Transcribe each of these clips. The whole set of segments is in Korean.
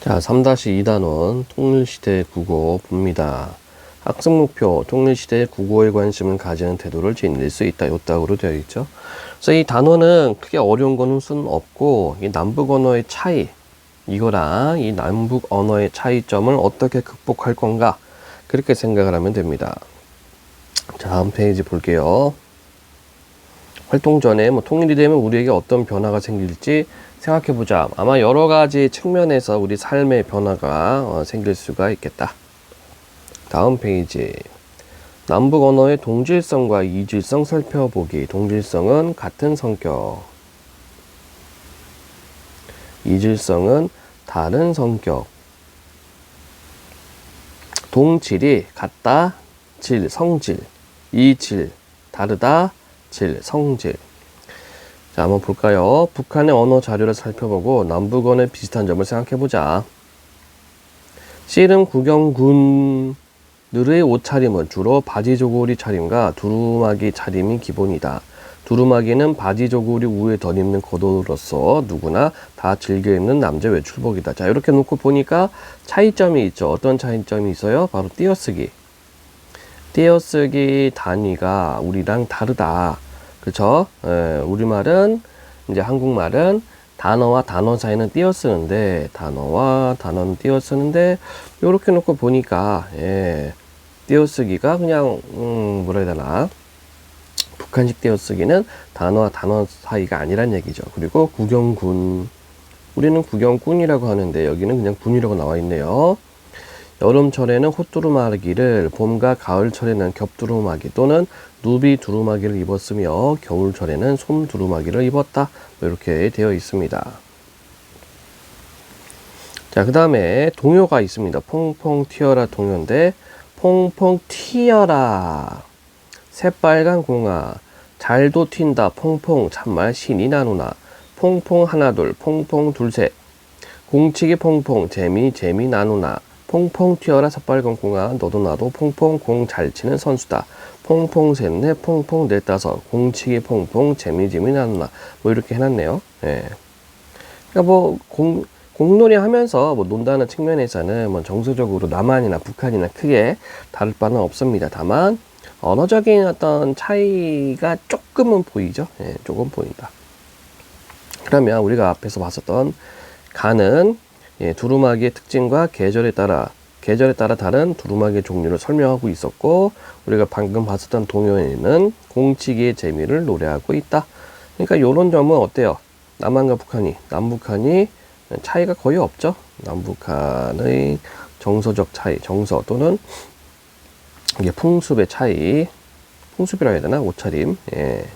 자, 3-2단원 통일시대 국어 봅니다. 학습 목표, 통일시대 국어에 관심을 가지는 태도를 지닐 수 있다. 요따구로 되어 있죠. 그래서 이 단원은 크게 어려운 거는 순 없고, 이 남북 언어의 차이, 이거랑 이 남북 언어의 차이점을 어떻게 극복할 건가, 그렇게 생각을 하면 됩니다. 자, 다음 페이지 볼게요. 활동 전에 뭐 통일이 되면 우리에게 어떤 변화가 생길지 생각해 보자. 아마 여러 가지 측면에서 우리 삶의 변화가 어, 생길 수가 있겠다. 다음 페이지. 남북 언어의 동질성과 이질성 살펴보기. 동질성은 같은 성격. 이질성은 다른 성격. 동질이 같다, 질, 성질. 이질, 다르다, 질, 성질. 자, 한번 볼까요? 북한의 언어 자료를 살펴보고 남북 언어의 비슷한 점을 생각해 보자. 씨름 구경군들의 옷차림은 주로 바지 조고리 차림과 두루마기 차림이 기본이다. 두루마기는 바지 조고리 위에 덧입는 겉옷으로서 누구나 다 즐겨 입는 남자 외출복이다. 자, 이렇게 놓고 보니까 차이점이 있죠. 어떤 차이점이 있어요? 바로 띄어쓰기. 띄어쓰기 단위가 우리랑 다르다. 그쵸? 예, 우리말은, 이제 한국말은 단어와 단어 사이는 띄어 쓰는데, 단어와 단어는 띄어 쓰는데, 요렇게 놓고 보니까, 예, 띄어쓰기가 그냥, 음, 뭐라 해야 되나. 북한식 띄어쓰기는 단어와 단어 사이가 아니란 얘기죠. 그리고 구경군. 우리는 구경꾼이라고 하는데, 여기는 그냥 군이라고 나와 있네요. 여름철에는 호두루마기를 봄과 가을철에는 겹두루마기 또는 누비 두루마기를 입었으며 겨울철에는 솜 두루마기를 입었다. 뭐 이렇게 되어 있습니다. 자, 그 다음에 동요가 있습니다. 퐁퐁 튀어라 동요인데 퐁퐁 튀어라 새빨간 공아 잘도 튄다 퐁퐁 참말 신이 나누나 퐁퐁 하나 둘 퐁퐁 둘셋 공치기 퐁퐁 재미 재미 나누나 퐁퐁 튀어라 새빨간 공아 너도 나도 퐁퐁 공 잘 치는 선수다. 퐁퐁 셋넷 퐁퐁 넷다섯. 공치기 퐁퐁 재미 재미 나누나. 뭐 이렇게 해놨네요. 예. 그러니까 뭐 공, 공놀이 하면서 뭐 논다는 측면에서는 뭐 정서적으로 남한이나 북한이나 크게 다를 바는 없습니다. 다만 언어적인 어떤 차이가 조금은 보이죠. 예, 조금 보인다. 그러면 우리가 앞에서 봤었던 가는 예, 두루마기의 특징과 계절에 따라 계절에 따라 다른 두루마기의 종류를 설명하고 있었고 우리가 방금 봤었던 동요에는 공치기의 재미를 노래하고 있다. 그러니까 이런 점은 어때요? 남한과 북한이 남북한이 차이가 거의 없죠. 남북한의 정서적 차이, 정서 또는 이게 풍습의 차이, 풍습이라 해야 되나 옷차림, 예.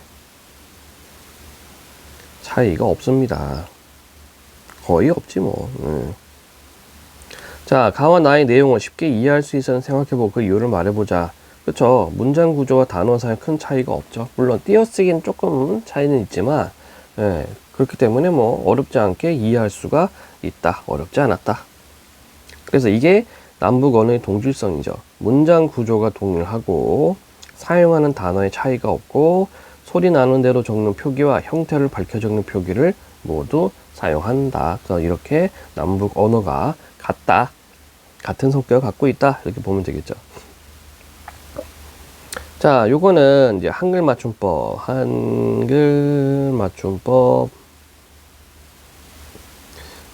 차이가 없습니다. 거의 없지 뭐. 음. 자, 가와 나의 내용을 쉽게 이해할 수 있어는 생각해보고 그 이유를 말해보자. 그쵸? 문장 구조와 단어 사이 큰 차이가 없죠. 물론 띄어쓰기는 조금 차이는 있지만, 예, 그렇기 때문에 뭐 어렵지 않게 이해할 수가 있다. 어렵지 않았다. 그래서 이게 남북 언어의 동질성이죠. 문장 구조가 동일하고 사용하는 단어의 차이가 없고 소리 나는 대로 적는 표기와 형태를 밝혀 적는 표기를 모두 사용한다. 이렇게 남북 언어가 같다. 같은 성격을 갖고 있다. 이렇게 보면 되겠죠. 자, 요거는 이제 한글 맞춤법. 한글 맞춤법.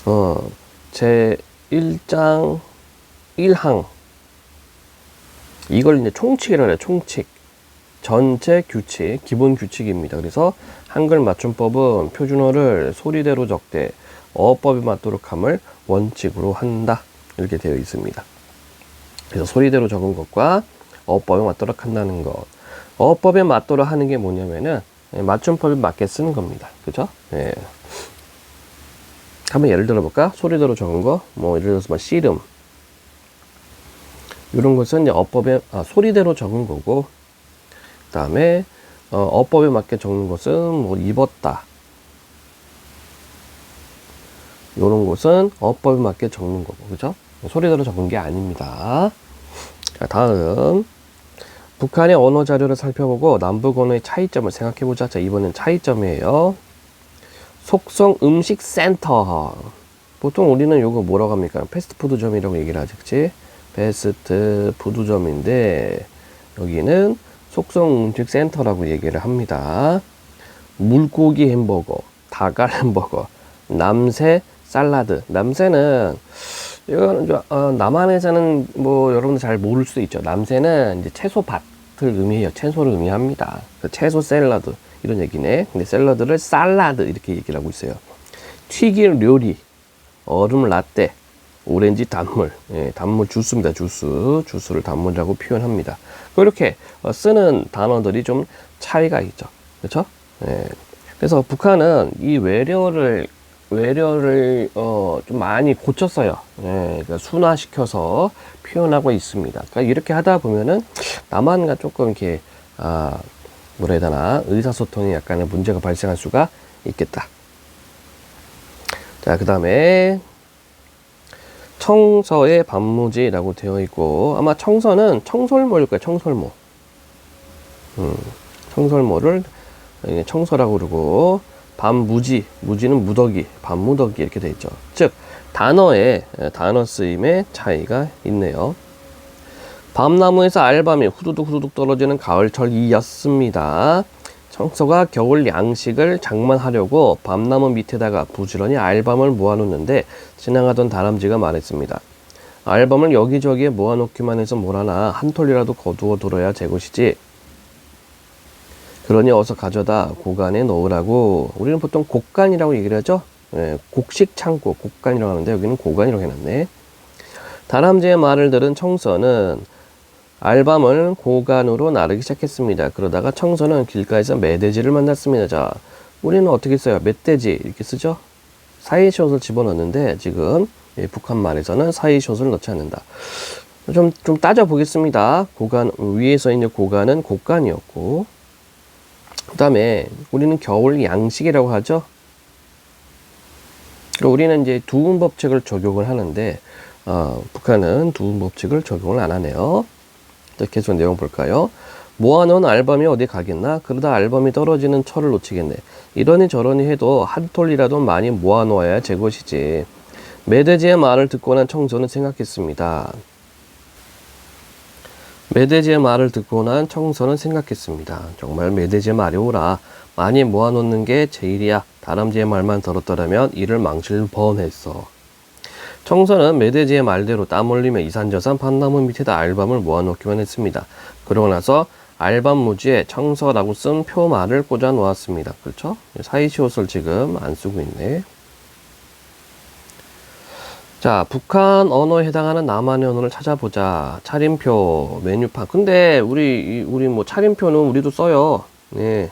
어, 제 1장 1항. 이걸 이제 총칙이라고 해요. 총칙. 전체 규칙, 기본 규칙입니다. 그래서 한글 맞춤법은 표준어를 소리대로 적되 어법에 맞도록 함을 원칙으로 한다. 이렇게 되어 있습니다. 그래서 소리대로 적은 것과 어법에 맞도록 한다는 것. 어법에 맞도록 하는 게 뭐냐면은 맞춤법에 맞게 쓰는 겁니다. 그죠? 예. 한번 예를 들어볼까? 소리대로 적은 거, 뭐, 예를 들어서 뭐, 씨름. 이런 것은 이제 어법에, 아, 소리대로 적은 거고, 그 다음에, 어, 어법에 맞게 적는 것은 뭐, 입었다. 이런 것은 어법에 맞게 적는 거고, 그죠? 소리대로 적은 게 아닙니다. 자, 다음. 북한의 언어 자료를 살펴보고 남북 언어의 차이점을 생각해 보자. 자, 이번엔 차이점이에요. 속성 음식 센터. 보통 우리는 요거 뭐라고 합니까? 패스트푸드점이라고 얘기를 하지, 그치? 패스트푸드점인데, 여기는 속성 음식 센터라고 얘기를 합니다. 물고기 햄버거, 다갈 햄버거, 남새 샐러드. 남새는, 이거는 좀, 어, 남한에서는 뭐 여러분들 잘 모를 수도 있죠. 남새는 이제 채소밭을 의미해요. 채소를 의미합니다. 그 채소 샐러드. 이런 얘기네. 근데 샐러드를 쌀라드 이렇게 얘기를 하고 있어요. 튀긴 요리, 얼음 라떼, 오렌지 단물, 예, 단물 주스입니다. 주스, 주스를 단물이라고 표현합니다. 그렇게 어, 쓰는 단어들이 좀 차이가 있죠. 그렇죠? 예. 그래서 북한은 이 외래어를 외래어를 어, 좀 많이 고쳤어요. 예, 그러니까 순화시켜서 표현하고 있습니다. 그러니까 이렇게 하다 보면은 남한과 조금 이렇게 아, 뭐라 해야 되나 의사소통에 약간의 문제가 발생할 수가 있겠다. 자, 그 다음에 청서의 반무지라고 되어 있고 아마 청서는 청설모일 거예요. 청설모. 음, 청설모를 이게 청서라고 그러고 반무지, 무지는 무더기, 반무더기 이렇게 되어 있죠. 즉 단어의 단어 쓰임의 차이가 있네요. 밤나무에서 알밤이 후두둑 후두둑 떨어지는 가을철이었습니다. 청소가 겨울 양식을 장만하려고 밤나무 밑에다가 부지런히 알밤을 모아놓는데 지나가던 다람쥐가 말했습니다. 알밤을 여기저기에 모아놓기만 해서 뭐라나 한 톨이라도 거두어 들어야 제 것이지. 그러니 어서 가져다 고간에 넣으라고. 우리는 보통 곡간이라고 얘기를 하죠. 예, 곡식 창고 곡간이라고 하는데 여기는 고간이라고 해놨네. 다람쥐의 말을 들은 청소는 알밤을 고간으로 나르기 시작했습니다. 그러다가 청소는 길가에서 멧돼지를 만났습니다. 자, 우리는 어떻게 써요? 멧돼지 이렇게 쓰죠? 사이숏을 집어넣는데 지금 예, 북한 말에서는 사이숏을 넣지 않는다. 좀, 좀 따져보겠습니다. 고간, 위에 서 있는 고간은 곡간이었고, 그 다음에 우리는 겨울 양식이라고 하죠. 그리고 우리는 이제 두음 법칙을 적용을 하는데, 어, 북한은 두음 법칙을 적용을 안 하네요. 자, 계속 내용 볼까요? 모아놓은 알밤이 어디 가겠나? 그러다 알밤이 떨어지는 철을 놓치겠네. 이러니 저러니 해도 한 톨이라도 많이 모아놓아야 제 것이지. 메데지의 말을 듣고 난 청소는 생각했습니다. 메데지의 말을 듣고 난 청소는 생각했습니다. 정말 메데지의 말이 오라. 많이 모아놓는 게 제일이야. 다람쥐의 말만 들었더라면 이를 망칠 뻔했어. 청소는 메데지의 말대로 땀 흘리며 이산저산 판나무 밑에다 알밤을 모아놓기만 했습니다. 그러고 나서 알밤 무지에 청서라고 쓴 표말을 꽂아 놓았습니다. 그렇죠? 사이시 옷을 지금 안 쓰고 있네. 자, 북한 언어에 해당하는 남한의 언어를 찾아보자. 차림표, 메뉴판. 근데 우리 우리 뭐 차림표는 우리도 써요. 네.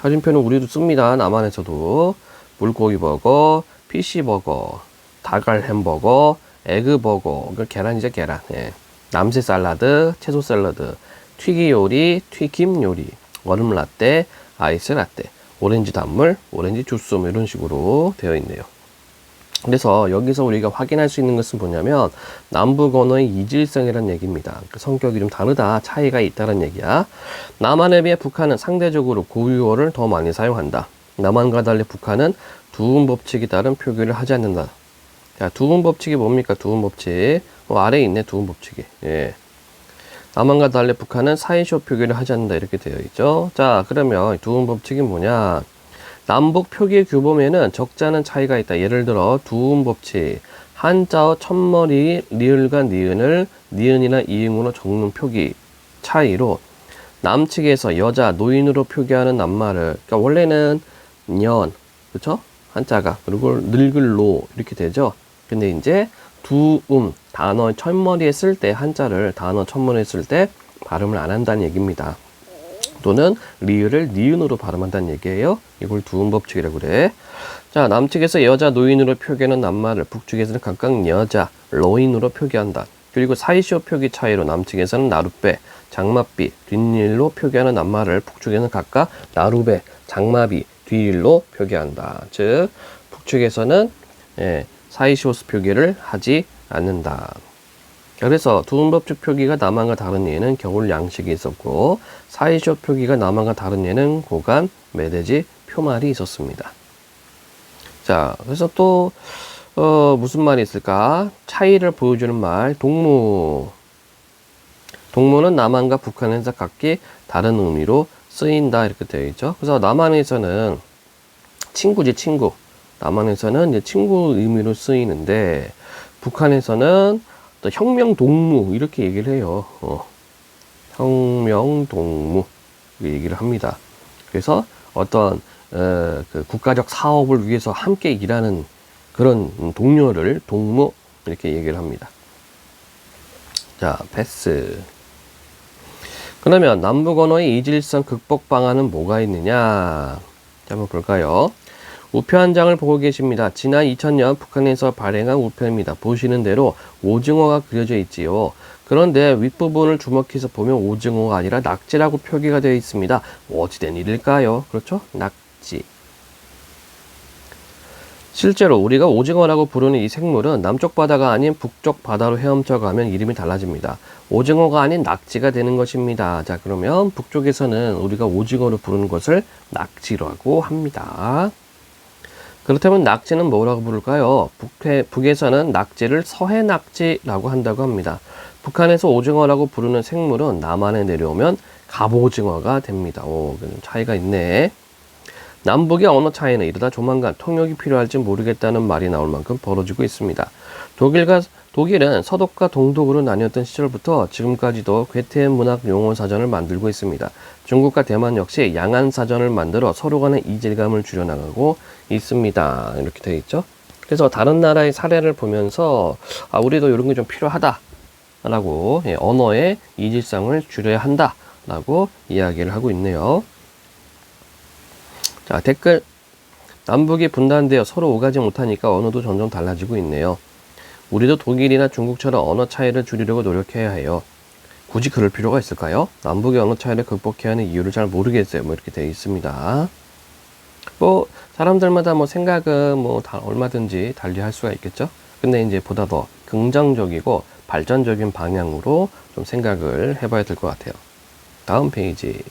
차림표는 우리도 씁니다. 남한에서도 물고기 버거, PC 버거, 닭알 햄버거, 에그 버거, 그 계란이죠 계란. 예. 남새 샐러드, 채소 샐러드, 튀기 요리, 튀김 요리, 얼음 라떼, 아이스 라떼, 오렌지 단물, 오렌지 주스 뭐 이런 식으로 되어 있네요. 그래서 여기서 우리가 확인할 수 있는 것은 뭐냐면 남북 언어의 이질성이라는 얘기입니다. 그 성격이 좀 다르다, 차이가 있다는 얘기야. 남한에 비해 북한은 상대적으로 고유어를 더 많이 사용한다. 남한과 달리 북한은 두음 법칙에 따른 표기를 하지 않는다. 자, 두음 법칙이 뭡니까? 두음 법칙. 어, 아래에 있네, 두음 법칙이. 예. 남한과 달리 북한은 사이쇼 표기를 하지 않는다. 이렇게 되어 있죠. 자, 그러면 두음 법칙이 뭐냐? 남북 표기 규범에는 적잖은 차이가 있다. 예를 들어, 두음 법칙. 한자어 첫머리 리을과 니은을 니은이나 이응으로 적는 표기 차이로 남측에서 여자 노인으로 표기하는 낱말을 그러니까 원래는 년 그렇죠 한자가 그리고 늙을로 이렇게 되죠 근데 이제 두음 단어 첫머리에 쓸 때 한자를 단어 첫머리에 쓸 때 발음을 안 한다는 얘기입니다. 또는 리을을 니은으로 발음한다는 얘기예요. 이걸 두음 법칙이라고 그래. 자, 남측에서 여자 노인으로 표기하는 낱말을 북측에서는 각각 여자 로인으로 표기한다. 그리고 사이시오 표기 차이로 남측에서는 나룻배, 장마비, 뒷일로 표기하는 낱말을 북측에서는 각각 나루배, 장마비, 뒤일로 표기한다. 즉 북측에서는 예, 사이시오스 표기를 하지 않는다. 그래서 두음법칙 표기가 남한과 다른 예는 겨울 양식이 있었고 사이시오 표기가 남한과 다른 예는 고간, 메데지, 표말이 있었습니다. 자, 그래서 또 어, 무슨 말이 있을까? 차이를 보여주는 말, 동무. 동무는 남한과 북한에서 각기 다른 의미로 쓰인다. 이렇게 되어 있죠. 그래서 남한에서는 친구지, 친구. 남한에서는 이제 친구 의미로 쓰이는데, 북한에서는 또 혁명 동무. 이렇게 얘기를 해요. 어. 혁명 동무. 얘기를 합니다. 그래서 어떤, 어, 그 국가적 사업을 위해서 함께 일하는 그런 동료를 동무 이렇게 얘기를 합니다. 자, 패스. 그러면 남북 언어의 이질성 극복 방안은 뭐가 있느냐? 자, 한번 볼까요? 우표 한 장을 보고 계십니다. 지난 2000년 북한에서 발행한 우표입니다. 보시는 대로 오징어가 그려져 있지요. 그런데 윗부분을 주목해서 보면 오징어가 아니라 낙지라고 표기가 되어 있습니다. 어찌된 일일까요? 그렇죠? 낙지. 실제로 우리가 오징어라고 부르는 이 생물은 남쪽 바다가 아닌 북쪽 바다로 헤엄쳐 가면 이름이 달라집니다. 오징어가 아닌 낙지가 되는 것입니다. 자, 그러면 북쪽에서는 우리가 오징어로 부르는 것을 낙지라고 합니다. 그렇다면 낙지는 뭐라고 부를까요? 북해, 북에서는 낙지를 서해 낙지라고 한다고 합니다. 북한에서 오징어라고 부르는 생물은 남한에 내려오면 갑오징어가 됩니다. 오, 차이가 있네. 남북의 언어 차이는 이러다 조만간 통역이 필요할지 모르겠다는 말이 나올 만큼 벌어지고 있습니다. 독일과 독일은 서독과 동독으로 나뉘었던 시절부터 지금까지도 괴테 문학 용어 사전을 만들고 있습니다. 중국과 대만 역시 양안 사전을 만들어 서로 간의 이질감을 줄여나가고 있습니다. 이렇게 되어 있죠. 그래서 다른 나라의 사례를 보면서 아, 우리도 이런 게 좀 필요하다라고 예, 언어의 이질성을 줄여야 한다라고 이야기를 하고 있네요. 자, 댓글. 남북이 분단되어 서로 오가지 못하니까 언어도 점점 달라지고 있네요. 우리도 독일이나 중국처럼 언어 차이를 줄이려고 노력해야 해요. 굳이 그럴 필요가 있을까요? 남북의 언어 차이를 극복해야 하는 이유를 잘 모르겠어요. 뭐 이렇게 되어 있습니다. 뭐 사람들마다 뭐 생각은 뭐 다 얼마든지 달리 할 수가 있겠죠. 근데 이제 보다 더 긍정적이고 발전적인 방향으로 좀 생각을 해봐야 될 것 같아요. 다음 페이지.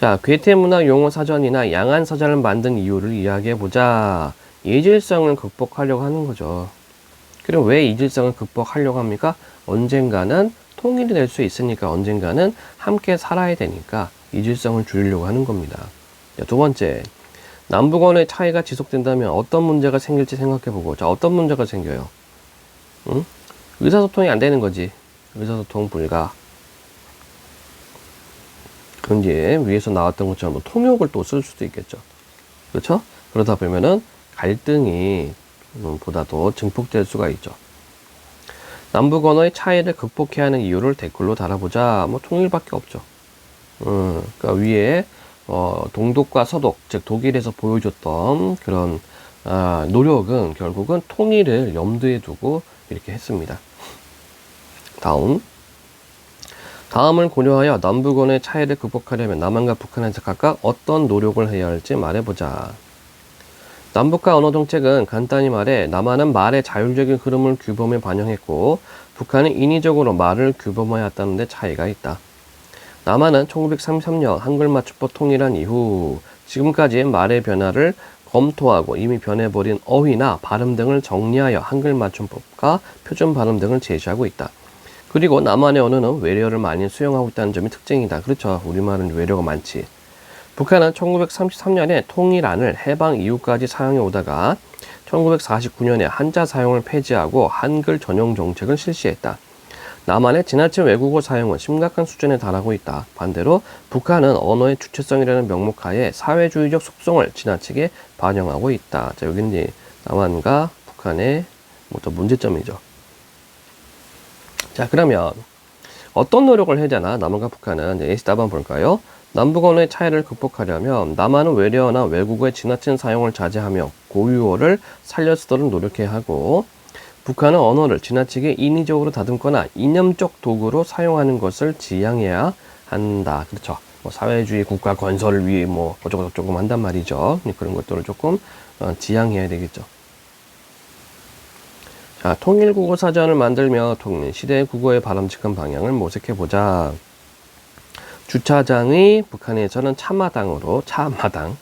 자, 괴테 문학 용어 사전이나 양안 사전을 만든 이유를 이야기해 보자. 이질성을 극복하려고 하는 거죠. 그럼 왜 이질성을 극복하려고 합니까? 언젠가는 통일이 될 수 있으니까 언젠가는 함께 살아야 되니까 이질성을 줄이려고 하는 겁니다. 자, 두 번째, 남북언의 차이가 지속된다면 어떤 문제가 생길지 생각해 보고, 자, 어떤 문제가 생겨요? 응? 의사소통이 안 되는 거지. 의사소통 불가. 그럼 이제 위에서 나왔던 것처럼 뭐 통역을 또 쓸 수도 있겠죠. 그렇죠? 그러다 보면은 갈등이 음, 보다도 증폭될 수가 있죠. 남북 언어의 차이를 극복해야 하는 이유를 댓글로 달아보자. 뭐 통일밖에 없죠. 음, 그러니까 위에 어, 동독과 서독, 즉 독일에서 보여줬던 그런 아, 노력은 결국은 통일을 염두에 두고 이렇게 했습니다. 다음. 다음을 고려하여 남북 언의 차이를 극복하려면 남한과 북한에서 각각 어떤 노력을 해야 할지 말해보자. 남북과 언어 정책은 간단히 말해 남한은 말의 자율적인 흐름을 규범에 반영했고 북한은 인위적으로 말을 규범하였다는 데 차이가 있다. 남한은 1933년 한글 맞춤법 통일한 이후 지금까지 말의 변화를 검토하고 이미 변해버린 어휘나 발음 등을 정리하여 한글 맞춤법과 표준 발음 등을 제시하고 있다. 그리고 남한의 언어는 외래어를 많이 수용하고 있다는 점이 특징이다. 그렇죠. 우리말은 외래어가 많지. 북한은 1933년에 통일안을 해방 이후까지 사용해 오다가 1949년에 한자 사용을 폐지하고 한글 전용 정책을 실시했다. 남한의 지나친 외국어 사용은 심각한 수준에 달하고 있다. 반대로 북한은 언어의 주체성이라는 명목하에 사회주의적 속성을 지나치게 반영하고 있다. 자, 여기는 이제 남한과 북한의 뭐또 문제점이죠. 자, 그러면 어떤 노력을 해야 되나? 남한과 북한은 예시 답 한번 볼까요? 남북 언어의 차이를 극복하려면 남한은 외래어나 외국어의 지나친 사용을 자제하며 고유어를 살려 쓰도록 노력해야 하고 북한은 언어를 지나치게 인위적으로 다듬거나 이념적 도구로 사용하는 것을 지양해야 한다. 그렇죠. 뭐 사회주의 국가 건설을 위해 뭐 어쩌고 저쩌고 한단 말이죠. 그런 것들을 조금 어, 지양해야 되겠죠. 자, 통일 국어 사전을 만들며 통일 시대의 국어의 바람직한 방향을 모색해 보자. 주차장의 북한에서는 차마당으로 차마당.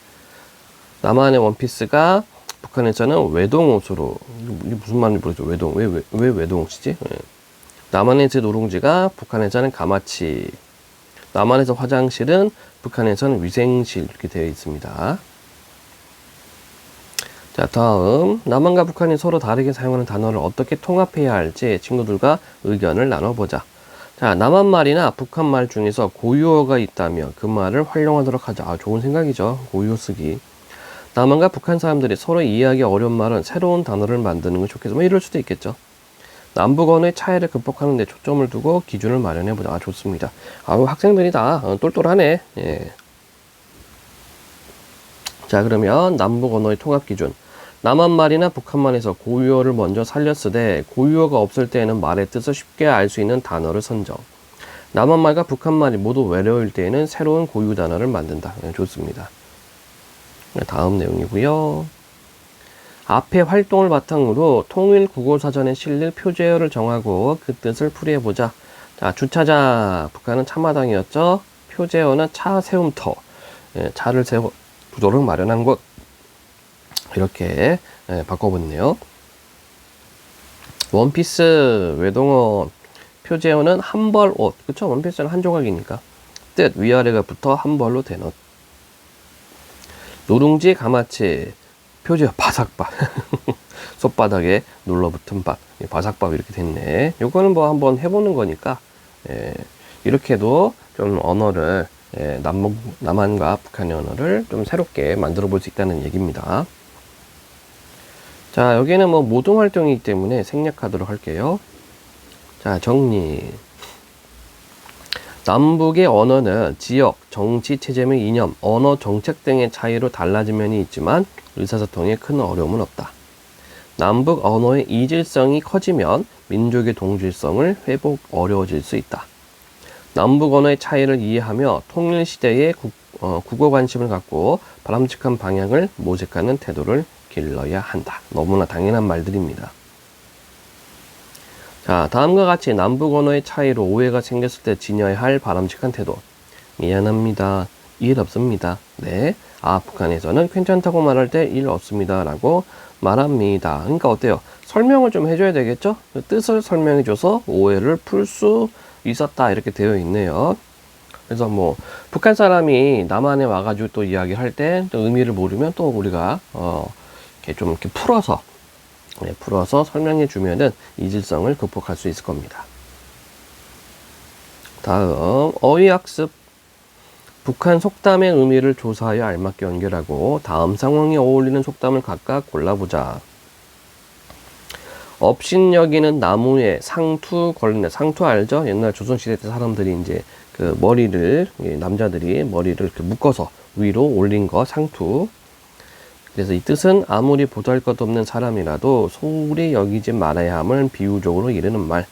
남한의 원피스가 북한에서는 외동옷으로 이게 무슨 말인지 모르겠죠. 외동 왜 왜 왜 외동옷이지? 예. 남한에서 노룽지가 북한에서는 가마치. 남한에서 화장실은 북한에서는 위생실 이렇게 되어 있습니다. 자, 다음 남한과 북한이 서로 다르게 사용하는 단어를 어떻게 통합해야 할지 친구들과 의견을 나눠보자. 자, 남한 말이나 북한 말 중에서 고유어가 있다면 그 말을 활용하도록 하자. 아, 좋은 생각이죠. 고유어 쓰기. 남한과 북한 사람들이 서로 이해하기 어려운 말은 새로운 단어를 만드는 게 좋겠어. 뭐 이럴 수도 있겠죠. 남북 언어의 차이를 극복하는 데 초점을 두고 기준을 마련해 보자. 아, 좋습니다. 아, 학생들이 다 어, 똘똘하네. 예. 자, 그러면 남북 언어의 통합 기준. 남한 말이나 북한 말에서 고유어를 먼저 살렸으되 고유어가 없을 때에는 말의 뜻을 쉽게 알 수 있는 단어를 선정. 남한 말과 북한 말이 모두 외래어일 때에는 새로운 고유 단어를 만든다. 네, 좋습니다. 네, 다음 내용이고요. 앞의 활동을 바탕으로 통일 국어사전에 실릴 표제어를 정하고 그 뜻을 풀이해보자. 자, 주차장. 북한은 차마당이었죠. 표제어는 차 세움터. 예, 차를 세워 부도를 마련한 곳. 이렇게 예, 바꿔봤네요. 원피스 외동어 표제어는 한 벌 옷. 그쵸? 원피스는 한 조각이니까. 뜻 위아래가 붙어 한 벌로 된 옷. 노룽지 가마치 표제어 바삭밥. 손바닥에 눌러붙은 밥. 예, 바삭밥 이렇게 됐네. 요거는 뭐 한번 해보는 거니까 예, 이렇게도 좀 언어를 예, 남, 남한과 북한의 언어를 좀 새롭게 만들어 볼 수 있다는 얘기입니다. 자, 여기는 뭐 모동 활동이기 때문에 생략하도록 할게요. 자, 정리. 남북의 언어는 지역, 정치, 체제 및 이념, 언어, 정책 등의 차이로 달라진 면이 있지만 의사소통에 큰 어려움은 없다. 남북 언어의 이질성이 커지면 민족의 동질성을 회복 어려워질 수 있다. 남북 언어의 차이를 이해하며 통일 시대의 국, 어, 국어 관심을 갖고 바람직한 방향을 모색하는 태도를 길러야 한다. 너무나 당연한 말들입니다. 자, 다음과 같이 남북 언어의 차이로 오해가 생겼을 때 지녀야 할 바람직한 태도. 미안합니다. 일 없습니다. 네. 아, 북한에서는 괜찮다고 말할 때 일 없습니다. 라고 말합니다. 그러니까 어때요? 설명을 좀 해줘야 되겠죠? 그 뜻을 설명해줘서 오해를 풀 수 있었다. 이렇게 되어 있네요. 그래서 뭐, 북한 사람이 남한에 와가지고 또 이야기를 할때 또 의미를 모르면 또 우리가, 어, 이렇게 좀 이렇게 풀어서, 네, 풀어서 설명해 주면은 이질성을 극복할 수 있을 겁니다. 다음, 어휘학습. 북한 속담의 의미를 조사하여 알맞게 연결하고 다음 상황에 어울리는 속담을 각각 골라보자. 업신여기는 나무에 상투 걸린다. 상투 알죠? 옛날 조선시대 때 사람들이 이제 그 머리를, 남자들이 머리를 이렇게 묶어서 위로 올린 거 상투. 그래서 이 뜻은 아무리 보잘 것 없는 사람이라도 소홀히 여기지 말아야 함을 비유적으로 이르는 말.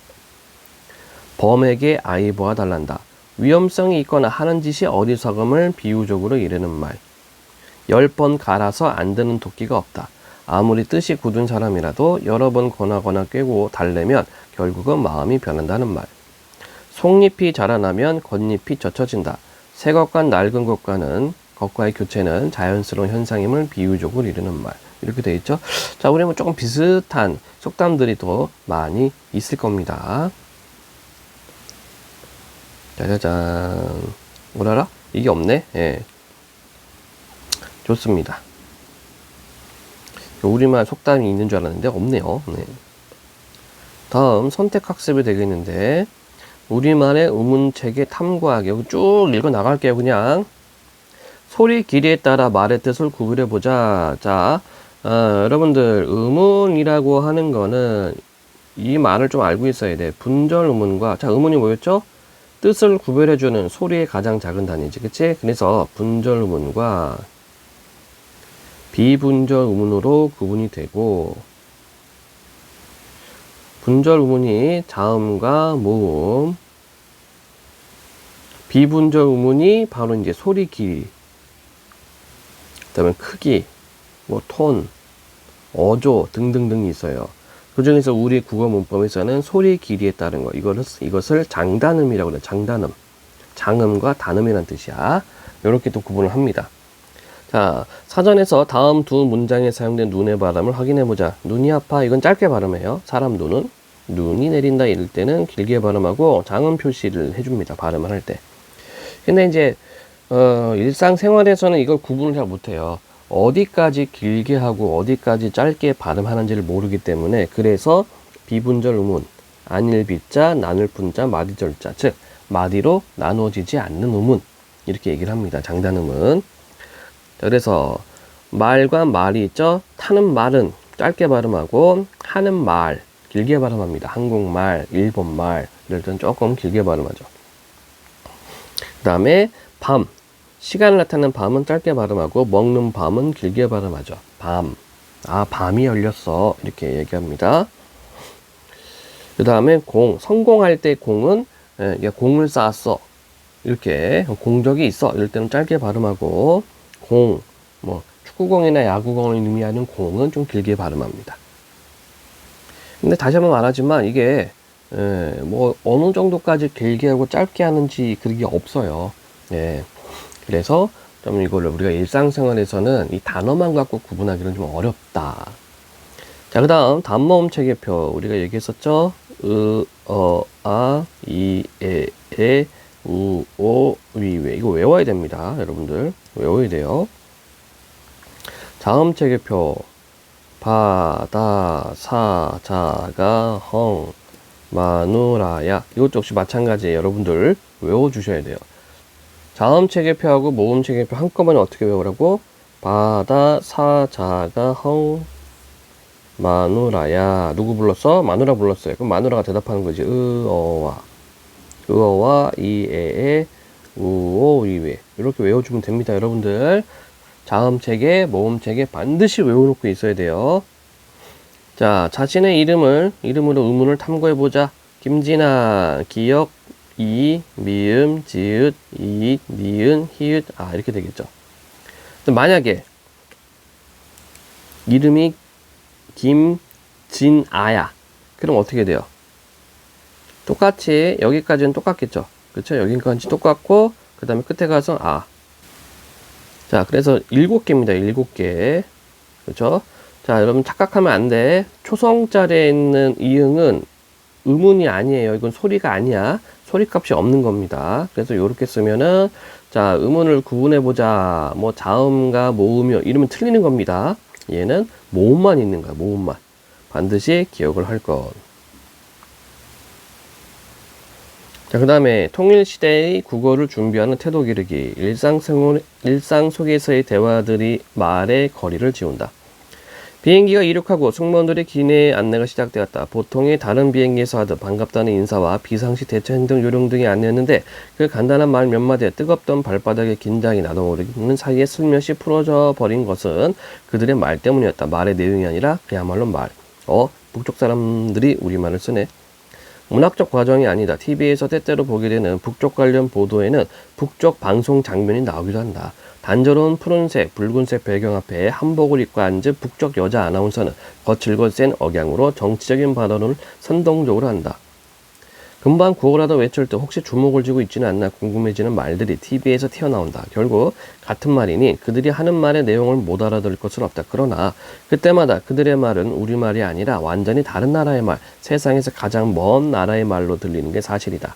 범에게 아이 보아 달란다. 위험성이 있거나 하는 짓이 어리석음을 비유적으로 이르는 말. 열 번 갈아서 안 드는 도끼가 없다. 아무리 뜻이 굳은 사람이라도 여러 번 권하거나 꿰고 달래면 결국은 마음이 변한다는 말. 속잎이 자라나면 겉잎이 젖혀진다. 새 것과 낡은 것과는 것과의 교체는 자연스러운 현상임을 비유적으로 이르는 말. 이렇게 되어 있죠. 자, 우리 뭐 조금 비슷한 속담들이 더 많이 있을 겁니다. 짜자잔. 뭐라라? 이게 없네? 예. 좋습니다. 우리말 속담이 있는 줄 알았는데 없네요. 네. 다음 선택학습이 되겠는데 우리말의 의문체계 탐구하기 쭉 읽어 나갈게요. 그냥 소리 길이에 따라 말의 뜻을 구분해 보자. 자, 어, 여러분들 의문이라고 하는 거는 이 말을 좀 알고 있어야 돼. 분절 의문과 자 의문이 뭐였죠? 뜻을 구별해 주는 소리의 가장 작은 단위지, 그치? 그래서 분절 의문과 비분절 의문으로 구분이 되고 분절 의문이 자음과 모음 비분절 의문이 바로 이제 소리 길이 그다음에 크기 뭐 톤 어조 등등등이 있어요 그 중에서 우리 국어 문법에서는 소리 길이에 따른 거 이것을 이것을 장단음이라고 그래요 장단음 장음과 단음이란 뜻이야 이렇게 또 구분을 합니다 자, 사전에서 다음 두 문장에 사용된 눈의 발음을 확인해 보자. 눈이 아파. 이건 짧게 발음해요. 사람 눈은 눈이 내린다 이럴 때는 길게 발음하고 장음 표시를 해줍니다. 발음을 할 때. 근데 이제 어, 일상생활에서는 이걸 구분을 잘 못해요. 어디까지 길게 하고 어디까지 짧게 발음하는지를 모르기 때문에 그래서 비분절 의문, 안일 비자, 나눌 분자, 마디절자, 즉 마디로 나누어지지 않는 의문 이렇게 얘기를 합니다. 장단음은. 자, 그래서 말과 말이 있죠. 타는 말은 짧게 발음하고 하는 말 길게 발음합니다. 한국말, 일본말 이럴 때는 조금 길게 발음하죠. 그 다음에 밤 시간을 나타내는 밤은 짧게 발음하고 먹는 밤은 길게 발음하죠. 밤. 아, 밤이 열렸어. 이렇게 얘기합니다. 그 다음에 공. 성공할 때 공은 예, 공을 쌓았어. 이렇게 공적이 있어. 이럴 때는 짧게 발음하고 공. 뭐 축구공이나 야구공을 의미하는 공은 좀 길게 발음합니다. 근데 다시 한번 말하지만 이게 예, 뭐 어느 정도까지 길게 하고 짧게 하는지 그게 없어요. 예. 그래서 좀 이거를 우리가 일상생활에서는 이 단어만 갖고 구분하기는 좀 어렵다. 자, 그 다음 단모음 체계표 우리가 얘기했었죠. 으, 어, 아, 이, 에, 에, 우, 오, 위, 왜 이거 외워야 됩니다. 여러분들 외워야 돼요. 자음 체계표 바 다, 사, 자 가, 헝, 마누라야 이것도 역시 마찬가지예요. 여러분들 외워주셔야 돼요. 자음 체계표하고 모음 체계표 한꺼번에 어떻게 외우라고? 바다, 사, 자가, 헝, 마누라야. 누구 불렀어? 마누라 불렀어요. 그럼 마누라가 대답하는 거지. 으어와. 으어와, 이에에, 우오, 이외. 이렇게 외워주면 됩니다. 여러분들. 자음 체계, 모음 체계 반드시 외워놓고 있어야 돼요. 자, 자신의 이름을, 이름으로 의문을 탐구해보자. 김진아, 기억, 이, 미음, 지읒, 이, 니은, 히읗, 아, 이렇게 되겠죠. 만약에 이름이 김진아야. 그럼 어떻게 돼요? 똑같이, 여기까지는 똑같겠죠. 그쵸? 여기까지 똑같고, 그 다음에 끝에 가서 아. 자, 그래서 일곱 개입니다. 일곱 개. 그죠? 자, 여러분 착각하면 안 돼. 초성자리에 있는 이응은 의문이 아니에요. 이건 소리가 아니야. 소리 값이 없는 겁니다. 그래서 이렇게 쓰면은 자, 의문을 구분해 보자. 뭐 자음과 모음이요. 이러면 틀리는 겁니다. 얘는 모음만 있는 거야. 모음만. 반드시 기억을 할 것. 자, 그 다음에 통일시대의 국어를 준비하는 태도 기르기. 일상 생활, 일상 속에서의 대화들이 말의 거리를 지운다. 비행기가 이륙하고 승무원들의 기내 안내가 시작되었다. 보통의 다른 비행기에서 하듯 반갑다는 인사와 비상시 대처 행동 요령 등의 안내였는데 그 간단한 말 몇 마디에 뜨겁던 발바닥에 긴장이 나눠오르는 사이에 슬며시 풀어져 버린 것은 그들의 말 때문이었다. 말의 내용이 아니라 그야말로 말. 어, 북쪽 사람들이 우리말을 쓰네. 문학적 과정이 아니다. TV에서 때때로 보게 되는 북쪽 관련 보도에는 북쪽 방송 장면이 나오기도 한다. 단조로운 푸른색, 붉은색 배경 앞에 한복을 입고 앉은 북쪽 여자 아나운서는 거칠고 센 억양으로 정치적인 발언을 선동적으로 한다. 금방 구호라도 외칠 때 혹시 주목을 쥐고 있지는 않나 궁금해지는 말들이 TV에서 튀어나온다. 결국 같은 말이니 그들이 하는 말의 내용을 못 알아들을 것은 없다. 그러나 그때마다 그들의 말은 우리말이 아니라 완전히 다른 나라의 말, 세상에서 가장 먼 나라의 말로 들리는 게 사실이다.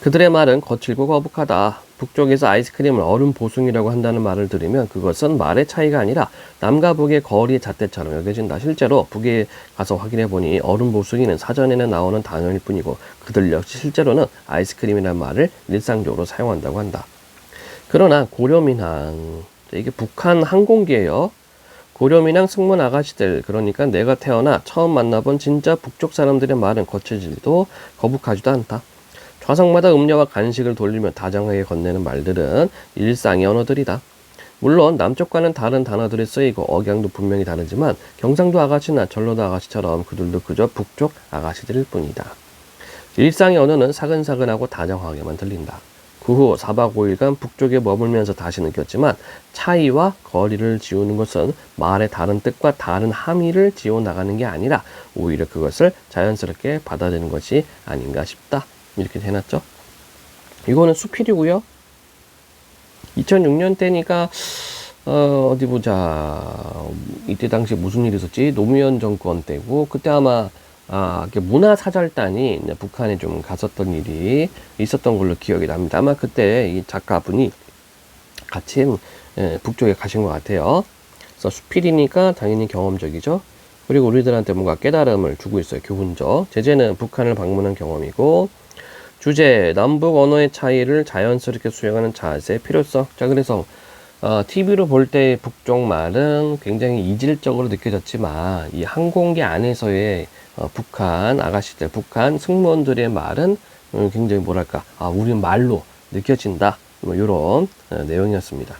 그들의 말은 거칠고 거북하다. 북쪽에서 아이스크림을 얼음 보숭이라고 한다는 말을 들으면 그것은 말의 차이가 아니라 남과 북의 거리 잣대처럼 여겨진다. 실제로 북에 가서 확인해 보니 얼음 보숭이는 사전에는 나오는 단어일 뿐이고 그들 역시 실제로는 아이스크림이라는 말을 일상적으로 사용한다고 한다. 그러나 고려민항 이게 북한 항공기예요. 고려민항 승무원 아가씨들 그러니까 내가 태어나 처음 만나본 진짜 북쪽 사람들의 말은 거칠지도 거북하지도 않다. 좌석마다 음료와 간식을 돌리며 다정하게 건네는 말들은 일상의 언어들이다. 물론 남쪽과는 다른 단어들이 쓰이고 억양도 분명히 다르지만 경상도 아가씨나 전라도 아가씨처럼 그들도 그저 북쪽 아가씨들일 뿐이다. 일상의 언어는 사근사근하고 다정하게만 들린다. 그 후 4박 5일간 북쪽에 머물면서 다시 느꼈지만 차이와 거리를 지우는 것은 말의 다른 뜻과 다른 함의를 지워 나가는 게 아니라 오히려 그것을 자연스럽게 받아들이는 것이 아닌가 싶다. 이렇게 해놨죠. 이거는 수필이고요. 2006년 때니까 어, 어디 보자. 이때 당시 무슨 일이 있었지? 노무현 정권 때고, 그때 아마, 아, 문화사절단이 북한에 좀 갔었던 일이 있었던 걸로 기억이 납니다. 아마 그때 이 작가분이 같이 예, 북쪽에 가신 것 같아요. 그래서 수필이니까 당연히 경험적이죠. 그리고 우리들한테 뭔가 깨달음을 주고 있어요. 교훈적. 제재는 북한을 방문한 경험이고, 주제, 남북 언어의 차이를 자연스럽게 수용하는 자세, 필요성. 자, 그래서 어, TV로 볼 때 북쪽 말은 굉장히 이질적으로 느껴졌지만 이 항공기 안에서의 어, 북한 아가씨들, 북한 승무원들의 말은 음, 굉장히 뭐랄까, 아, 우리 말로 느껴진다. 뭐 이런 어, 내용이었습니다.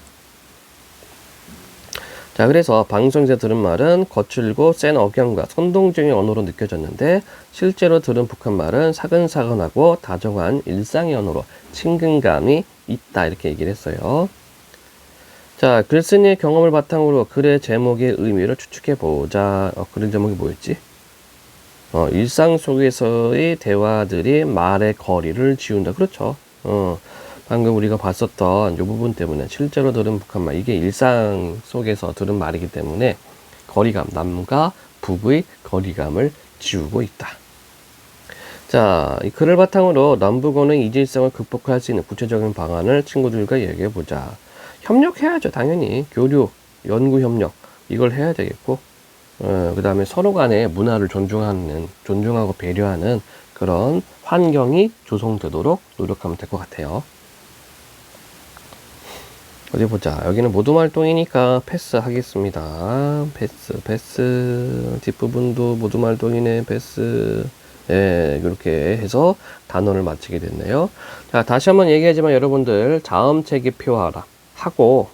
자, 그래서 방송에서 들은 말은 거칠고 센 억양과 선동적인 언어로 느껴졌는데 실제로 들은 북한 말은 사근사근하고 다정한 일상의 언어로 친근감이 있다 이렇게 얘기를 했어요. 자, 글쓴이의 경험을 바탕으로 글의 제목의 의미를 추측해 보자. 어, 글의 제목이 뭐였지? 어, 일상 속에서의 대화들이 말의 거리를 지운다. 그렇죠. 어, 방금 우리가 봤었던 이 부분 때문에 실제로 들은 북한말 이게 일상 속에서 들은 말이기 때문에 거리감 남과 북의 거리감을 지우고 있다. 자, 이 글을 바탕으로 남북언의 이질성을 극복할 수 있는 구체적인 방안을 친구들과 얘기해 보자. 협력해야죠, 당연히. 교류, 연구 협력 이걸 해야 되겠고, 어, 그 다음에 서로 간의 문화를 존중하는, 존중하고 배려하는 그런 환경이 조성되도록 노력하면 될 것 같아요. 어디 보자. 여기는 모둠 활동이니까 패스 하겠습니다. 패스, 패스. 뒷부분도 모둠 활동이네, 패스. 예, 이렇게 해서 단어를 마치게 됐네요. 자, 다시 한번 얘기하지만 여러분들, 자음체계 표하라. 하고,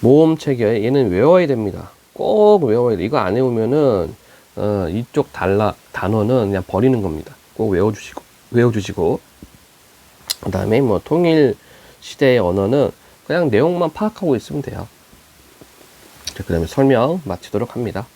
모음체계, 얘는 외워야 됩니다. 꼭 외워야 돼. 이거 안 외우면은, 어, 이쪽 단락, 단어는 그냥 버리는 겁니다. 꼭 외워주시고, 외워주시고. 그 다음에 뭐, 통일, 시대의 언어는 그냥 내용만 파악하고 있으면 돼요. 그 다음에 설명 마치도록 합니다.